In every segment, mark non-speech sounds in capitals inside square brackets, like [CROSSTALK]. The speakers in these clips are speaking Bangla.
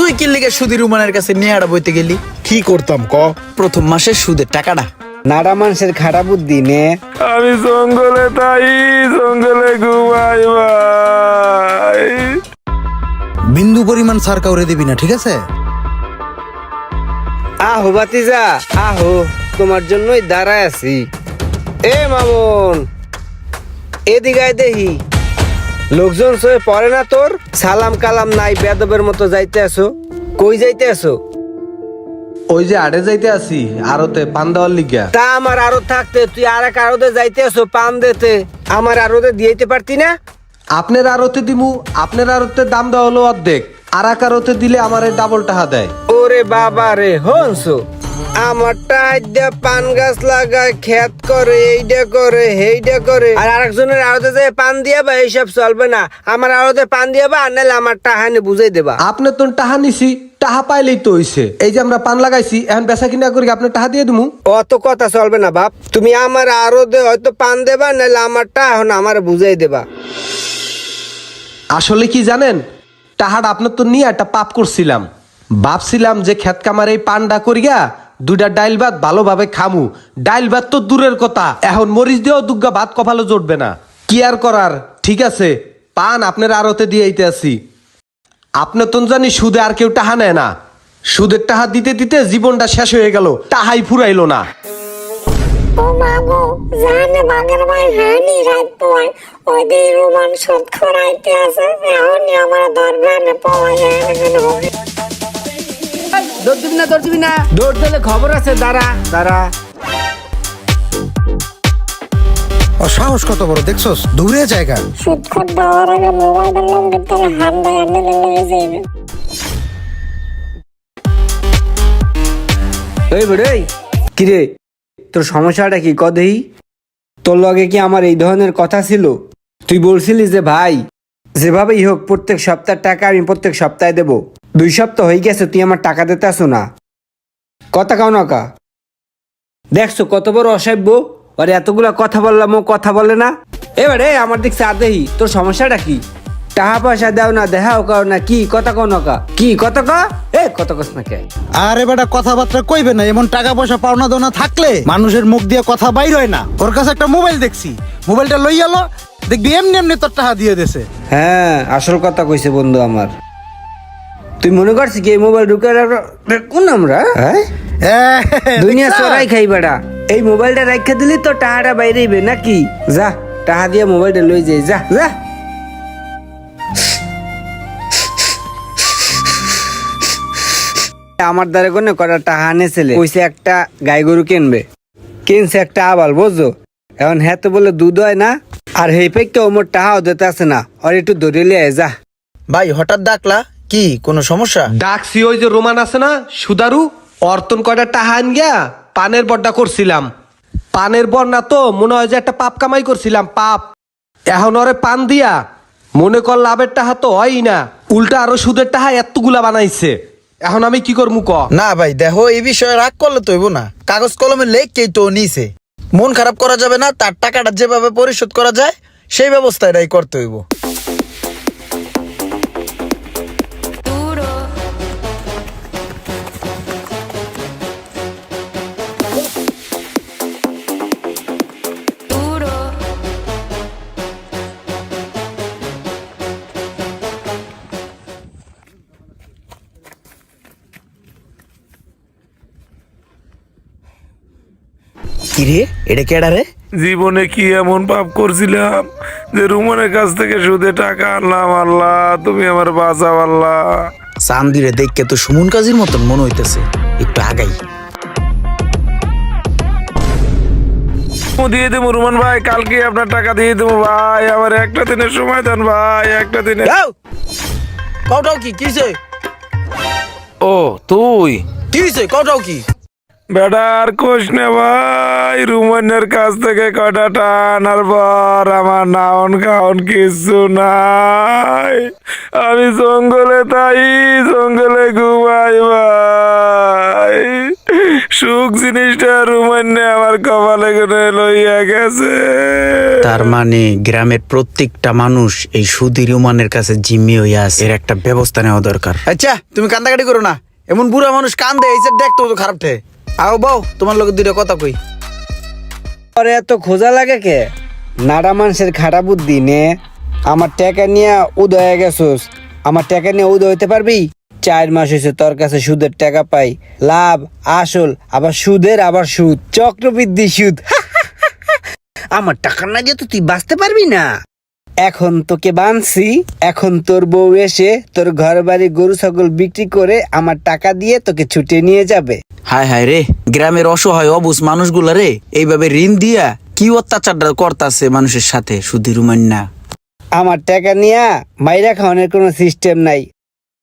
তুই কি লিগে সুদি রুমানের কাছে নেয়াড়া বইতে গেলি? কি করতাম ক? প্রথম মাসের সুদের টাকাটা। নাড়া মানুষের খারাপ বুদ্ধি নে। আমি জঙ্গলে তাই জঙ্গলে ঘুমাই ভাই। বিন্দু পরিমাণ সার কাউরে দিবি না ঠিক আছে? আহো বাতিজা আহো তোমার জন্যই দাঁড়ায় আছি। এ মামুন এদিকে দেহি লোকজন সয়ে পড়ে না তোর? সালাম কালাম নাই বেদবের মতো যাইতে আসো। কই যাইতে আসো? ওই যে আড়ে যাইতে আসি আরতে পান দেওয়ার লিগা। তা আমার আরও থাকতে তুই আর এক আরোদে যাইতে আসো পান দিতে। আমার আরোদে দিয়েতে পারতি না? আপনার আরতে দিমু আপনার আরতে দাম দেওয়া হলো অর্ধেক। আর এক আরতে দিলে আমার ডাবল টাকা দেয়। ওরে বাবা রে হনসো। আমার টাইডা পান গাছ লাগায় খেত করে এইটা করে হেইটা করে। আর আরেকজনের আড়তে যায় পান দিয়া বা এইসব চলবে না আমার আড়তে পান দিয়া বা আর নাহলে আমার টাহানি বুঝাই দেবা। আপনি তো টাহা নিছি টাহা পাইলেই তো হইছে। এই যে আমরা পান লাগাইছি এখন বেচা কিনা করি আপনি টাহা দিয়ে দিমু? অত কথা চলবে না বাপ। তুমি আমার আরও দে হয়তো পান দেবা নাহলে আমার টাহন আমার বুঝাই দেবা। আসলে কি জানেন? টাহাটা আপনার তো নিয়ে একটা পাপ করছিলাম। ভাবছিলাম যে খেত কামার এই পানডা করিয়া দুইটা ডাইল ভাত ভালোভাবে খামু। ডাইল ভাত তো দূরের কথা। এখন মরিচ দিয়েও দুগ্গা ভাত কপালে জুটবে না। কি আর করার? ঠিক আছে, পান আপনার আরতে দিয়ে আইতে আছি। আপনি তো জানি সুদে আর কেউ টাহা নেয় না। সুদের টাহা দিতে দিতে জীবনটা শেষ হয়ে গেল। টাহাই ফুরাইলো না। আমার পাওয়া যায় হবে দৌড় দিবি না দৌড় দিবি না। দৌড় দিলে খবর আছে দাঁড়া দাঁড়া। ও সাহস কত বড় দেখছস? দূরে জায়গা। দেওয়ার আগে মোবাইলের লঙ্গের তলে হাত দেয় নিলে লেগে যাইবে এই বেড়ে কিরে তোর সমস্যাটা কি? কদেই তোর লগে কি আমার এই ধরনের কথা ছিল? তুই বলছিলি যে ভাই যেভাবেই হোক প্রত্যেক সপ্তাহের টাকা আমি প্রত্যেক সপ্তাহে দেব। দুই সপ্তাহ হয়ে গেছে তুই আমার টাকা দিতে আসো না। কথা কাও না কা। দেখছ কত বড় অসভ্য আরে এতগুলা কথা বললাম ও কথা বলে না। এবারে আমার দিক চা দেহি তোর সমস্যাটা কি? টাকা পয়সা দাও না দেখাও কাও না কি? কথা কও না কা। কি কথা কা? এ কথা কস না কে আরে বেটা কথাবার্তা কইবে না এমন টাকা পয়সা পাওনা দোনা থাকলে মানুষের মুখ দিয়ে কথা বাইর হয় না। ওর কাছে একটা মোবাইল দেখছি মোবাইলটা লই গেলো দেখবি এমনি এমনি তোর টাকা দিয়ে দেছে হ্যাঁ আসল কথা কইছে বন্ধু আমার। তুই মনে করছিস কি এই মোবাইল ঢুকে কোন আমরা? হ্যাঁ? দুনিয়া? সরাই খাই বেড়া এই মোবাইলটা রাখা দিলি তো টাহাটা বাইরেইবে নাকি? যা টাহা দিয়ে মোবাইলটা লই যাই যা। যা। আমার দ্বারা কোনো কটা টাহা আনেছিলে? কইছে একটা গাই গরু কিনবে। কিনছে একটা আবাল বুঝছ? এখন হ্যাঁ তো বলে দুধ হয় না আর হেই পেককে ওমর টাহাও দিতে আসে না। আর একটু ধরে লিয়ে আয়, যা। ভাই হঠাৎ ডাকলা কি কোনো সমস্যা? ডাকছি ওই যে রোমান আছে না সুদারু অর্তন কয়টা টাহান গিয়া পানের বড্ডা করছিলাম। পানের বন্যা তো মনে হয় যে একটা পাপ কামাই করছিলাম পাপ। এখন ওরে পান দিয়া মনে কর লাভের টাহা তো হয়ই না উল্টা আরও সুদের টাহা এতগুলা বানাইছে। এখন আমি কি করব ক? না ভাই দেখো এই বিষয়ে রাগ করলে তো হইব না। কাগজ কলমে লেখকেই তো নিছে। মন খারাপ করা যাবে না তার টাকাটা যেভাবে পরিশোধ করা যায় সেই ব্যবস্থাটাই করতে হইব। কিরে এটা কেডা রে জীবনে কি এমন পাপ করছিলাম যে রুমনের কাছ থেকে সুদে টাকা আনলাম? আল্লাহ তুমি আমার বাঁচাও আল্লাহ। চান্দিরে দেখকে তো সুমন কাজীর মতন মনে হইতেছে। একটু আগাই। দিয়ে দেবো রুমান ভাই কালকে আপনার টাকা দিয়ে দেবো ভাই। আমার একটা দিনের সময় দেন ভাই একটা দিনের কটাও কি কিছে ও তুই? কি হইছে? কটাও কি? বেটা আর কোষ নে ভাই রুমানের কাছ থেকে কটা টানার পর আমার নাওন খাওন কিছু নাই। আমি জঙ্গলে তাই জঙ্গলে ঘুমাই ভাই। সুখ জিনিসটা রুমান্নে আমার কপালে করে লইয়া গেছে। তার মানে গ্রামের প্রত্যেকটা মানুষ এই সুধী রুমানের কাছে জিম্মি হইয়া আছে। এর একটা ব্যবস্থা নেওয়া দরকার। আচ্ছা তুমি কান্দাকাটি করো না। এমন বুড়া মানুষ কান্দে এই যে দেখতো তো খারাপ ঠে আও বউ, তোমার লোক দুইটা কথা কই। পরে এত খোঁজা লাগে কে? নাড়া মানুষের খারাপ বুদ্ধি নে। আমার টাকা নিয়ে উদয় গেছোস। আমার টাকা নিয়ে উদয় হইতে পারবি? চার মাস হয়েছে তোর কাছে সুদের টাকা পাই। লাভ, আসল, আবার সুদের আবার সুদ। চক্রবৃদ্ধি সুদ। [LAUGHS] আমার টাকা না তো তুই বাঁচতে পারবি না। এখন তোকে বানছি এখন তোর বউ এসে তোর ঘর বাড়ি গরু ছাগল বিক্রি করে আমার টাকা দিয়ে তোকে ছুটে নিয়ে যাবে। হায় হায় রে গ্রামের অসহায় অবুজ মানুষগুলা রে এইভাবে ঋণ দিয়া কি অত্যাচারটা করতাছে মানুষের সাথে সুধী রুমান্না আমার টাকা নিয়ে মাইরা খাওয়ানোর কোনো সিস্টেম নাই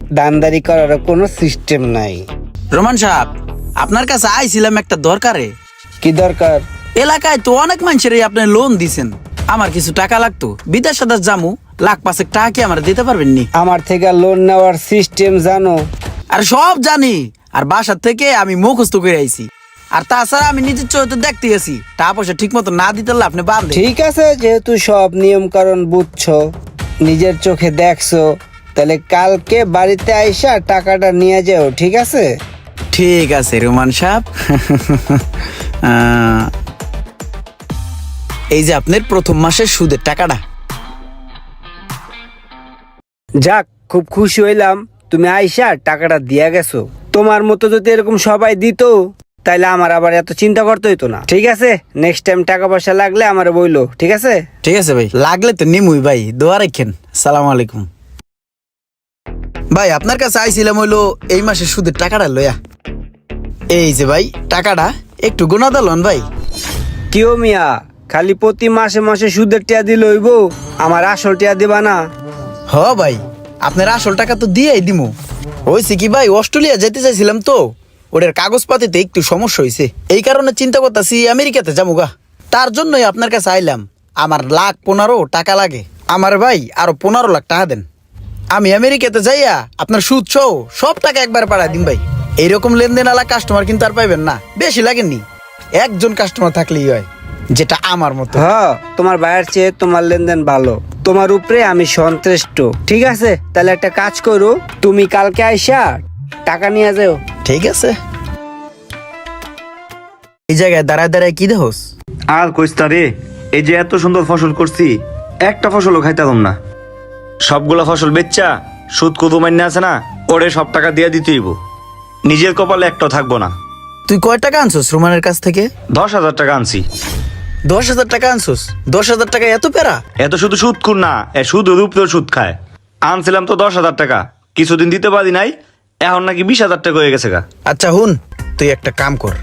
দানদারি করার কোনো সিস্টেম নাই। রোমান সাহেব আপনার কাছে আইছিলাম একটা দরকারে। কি দরকার? এলাকায় তো অনেক মানুষের আপনি লোন দিছেন। আমার কিছু টাকা লাগতো। বিদেশ সাদাস জামু লাখ পাঁচেক টাকা কি আমার দিতে পারবেন নি আমার থেকে লোন নেওয়ার সিস্টেম জানো? আর সব জানি আর বাসার থেকে আমি মুখস্থ করে আইছি। আর তাছাড়া আমি নিজের চোখে দেখতে গেছি টাকা পয়সা ঠিক মতো না দিতে পারলে আপনি বাদ ঠিক আছে যেহেতু সব নিয়ম কারণ বুঝছ নিজের চোখে দেখছ তাহলে কালকে বাড়িতে আইসা টাকাটা নিয়ে যাও ঠিক আছে? ঠিক আছে রোমান সাহেব। [LAUGHS] আহ, এই যে আপনার প্রথম মাসের সুদের টাকাটা। যাক খুব খুশি হইলাম। তুমি আইসা টাকাটা দিয়া গেছো। তোমার মতো যদি এরকম সবাই দিত তাইলে আমার আবার এত চিন্তা করতে হইতো না। ঠিক আছে? নেক্সট টাইম টাকা পয়সা লাগলে আমার বইলো ঠিক আছে? ঠিক আছে ভাই। লাগলে তো নিমুই ভাই দোয়া রাখেন। সালাম আলাইকুম। ভাই আপনার কাছে আইছিলাম হইল এই মাসে সুদের টাকাটা লইয়া এই যে ভাই টাকাটা একটু দিলন ভাই। কিও মিয়া খালি প্রতি মাসে মাসে সুদের টিয়া দিল হইব, আমার আসল টিয়া দিবা না। হ ভাই, আপনার আসল টাকা তো দিয়েই দিমু। হয়েছে কি ভাই, অস্ট্রেলিয়া যেতে চাইছিলাম তো, ওটার কাগজপাতিতে একটু সমস্যা হয়েছে এই কারণে চিন্তা করতেছি আমেরিকাতে যাব গা। তার জন্যই আপনার কাছে আইলাম, আমার লাখ পনেরো টাকা লাগে। আমার ভাই আরও পনেরো লাখ টাকা দেন। আমি আমেরিকাতে যাইয়া আপনার সুদ সহ সব টাকা একবার পাঠায় দিন ভাই। এইরকম লেনদেন আলা কাস্টমার কিন্তু আর পাইবেন না, বেশি লাগেননি। একজন কাস্টমার থাকলেই হয়। যেটা আমার মতো। হ তোমার ভাইয়ের চেয়ে তোমার লেনদেন ভালো। তোমার উপরে আমি সন্তুষ্ট ঠিক আছে? তাহলে একটা কাজ করো তুমি কালকে আইসা টাকা নিয়ে যাও। ঠিক আছে। এই জায়গায় দাঁড়ায় দাঁড়ায় কি দেহস আর কইস্তা রে এই যে এত সুন্দর ফসল করছি একটা ফসলও খাইতাম না। সবগুলা ফসল বেচ্চা সুদ কদু মান্য আছে না ওরে সব টাকা দিয়ে দিতেইব নিজের কপালে একটাও থাকব না। তুই কয় টাকা আনছস রোমানের কাছ থেকে? দশ হাজার টাকা আনছি। দশ হাজার টাকা আনছস? দশ হাজার টাকা এত পেরা এত শুধু সুদ খুর না এ শুধু রূপেও সুদ খায়। আনছিলাম তো দশ হাজার টাকা কিছুদিন দিতে পারি নাই এখন নাকি বিশ হাজার টাকা হয়ে গেছে গা। আচ্ছা হুন তুই একটা কাম কর।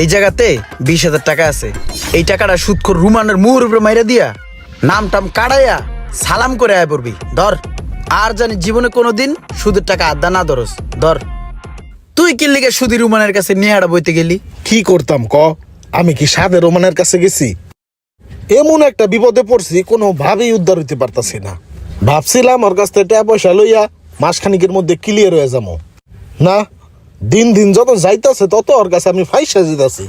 এই জায়গাতে বিশ হাজার টাকা আছে। এই টাকাটা সুদ কর রুমানের মুহুর উপরে মাইরা দিয়া নাম টাম কাড়াইয়া সালাম করে আয় পড়বি। ধর আর জানি জীবনে কোনো দিন সুদের টাকা আড্ডা না ধরস। ধর। তুই কি লিগে সুদি রুমানের কাছে নিয়ে আড়া বইতে গেলি? কি করতাম ক? আমি কি সাদে রোমানের কাছে গেছি? এমন একটা বিপদে পড়ছি কোনো ভাবেই উদ্ধার হইতে পারতাছি না। ভাবছিলাম ওর কাছ থেকে টাকা পয়সা লইয়া মাসখানিকের মধ্যে ক্লিয়ার হয়ে যাব। না দিন দিন যত যাইতাছে তত ওর কাছে আমি ফাইসা যেতাছি।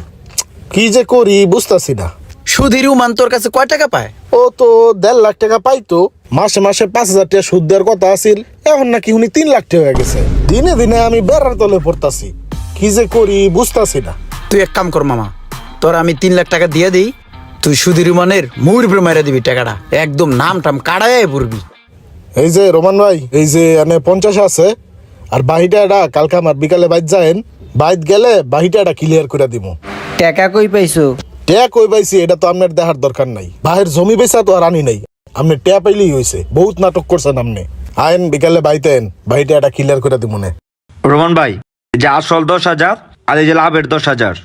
কি যে করি বুঝতাছি না। সুধি রুমান তোর কাছে কয় টাকা পায়? ও তো দেড় লাখ টাকা পাইতো। মাসে মাসে পাঁচ হাজার টাকা সুদ দেওয়ার কথা আছিল এখন নাকি উনি তিন লাখ টাকা হয়ে গেছে। দিনে দিনে আমি বেড়ার তলে পড়তাছি। কি যে করি বুঝতাছি না। তুই এক কাম কর মামা। তোর আমি তিন লাখ টাকা দিয়ে দিই তুই সুধি রুমানের মুহুর উপরে মাইরা দিবি টাকাটা। একদম নাম টাম কাড়াইয়া পড়বি। এই যে রোমান ভাই এই যে এনে পঞ্চাশ আছে আর বাহিটাটা কালকে আমার বিকালে বাইত যায়েন বাইত গেলে বাহিটা এটা ক্লিয়ার করে দিব টাকা কই পাইছো? ট্যা কই পাইছি এটা তো আপনার দেখার দরকার নাই। বাহির জমি বেচা তো আর আনি নাই। আপনি ট্যা পাইলেই হয়েছে বহুত নাটক করছেন আপনি আইন বিকালে বাইতেন বাহিটা এটা ক্লিয়ার করে দিব না। রোমান ভাই এই যে আসল দশ হাজার আর এই যে লাভের দশ হাজার।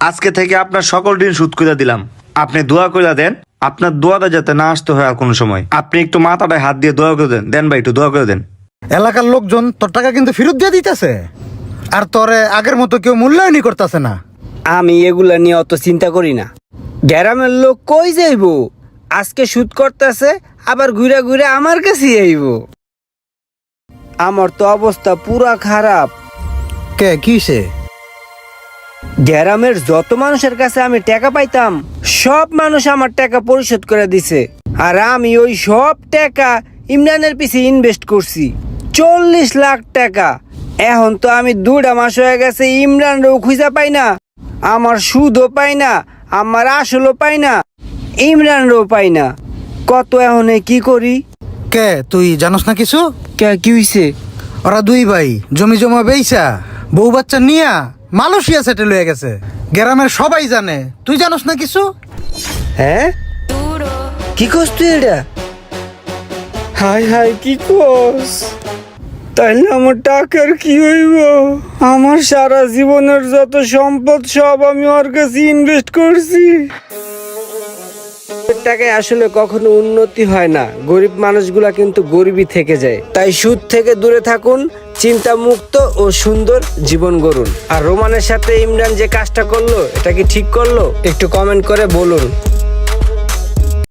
আজকে থেকে আপনার সকল ঋণ সুদ করে দিলাম। আপনি দোয়া করে দেন আপনার দোয়াটা যাতে না আসতে হয় আর কোনো সময়। আপনি একটু মাথাটায় হাত দিয়ে দোয়া করে দেন। দেন ভাই একটু দোয়া করে দেন। এলাকার লোকজন তোর টাকা কিন্তু ফেরত দিয়ে দিতেছে। আর তোরে আগের মতো কেউ মূল্যায়নই করতেছে না। আমি এগুলা নিয়ে অত চিন্তা করি না। গ্রামের লোক কই যাইব? আজকে শুট করতেছে আবার ঘুরে ঘুরে আমার কাছে আইব। আমার তো অবস্থা পুরা খারাপ। কে কি সে গ্রামের যত মানুষের কাছে আমি টাকা পাইতাম সব মানুষ আমার টাকা পরিশোধ করে দিছে। আর আমি ওই সব টাকা ইমরানের পিছে ইনভেস্ট করছি। চল্লিশ লাখ টাকা। এখন তো আমি দুটা মাস হয়ে গেছে ইমরানও খুঁজা পাই না আমার সুদও পাই না আমার আসলও পাই না ইমরানও পাই না। কত এখন কি করি? কে তুই জানোস না কিছু? কে কি হইছে? ওরা দুই ভাই জমি জমা বেইসা বউ বাচ্চা নিয়া মালয়েশিয়া সেটেল হয়ে গেছে। গ্রামের সবাই জানে। তুই জানোস না কিছু? হ্যাঁ? কি করছ তুই এটা? হাই হাই কি করস তাইলে আমার টাকার কি হইব? আমার সারা জীবনের যত সম্পদ সব আমি ওর কাছে ইনভেস্ট করছি। টাকায় আসলে কখনো উন্নতি হয় না। গরিব মানুষগুলা কিন্তু গরিবই থেকে যায়। তাই সুদ থেকে দূরে থাকুন চিন্তা মুক্ত ও সুন্দর জীবন গড়ুন। আর রোমানের সাথে ইমরান যে কাজটা করল, এটা কি ঠিক করল? একটু কমেন্ট করে বলুন।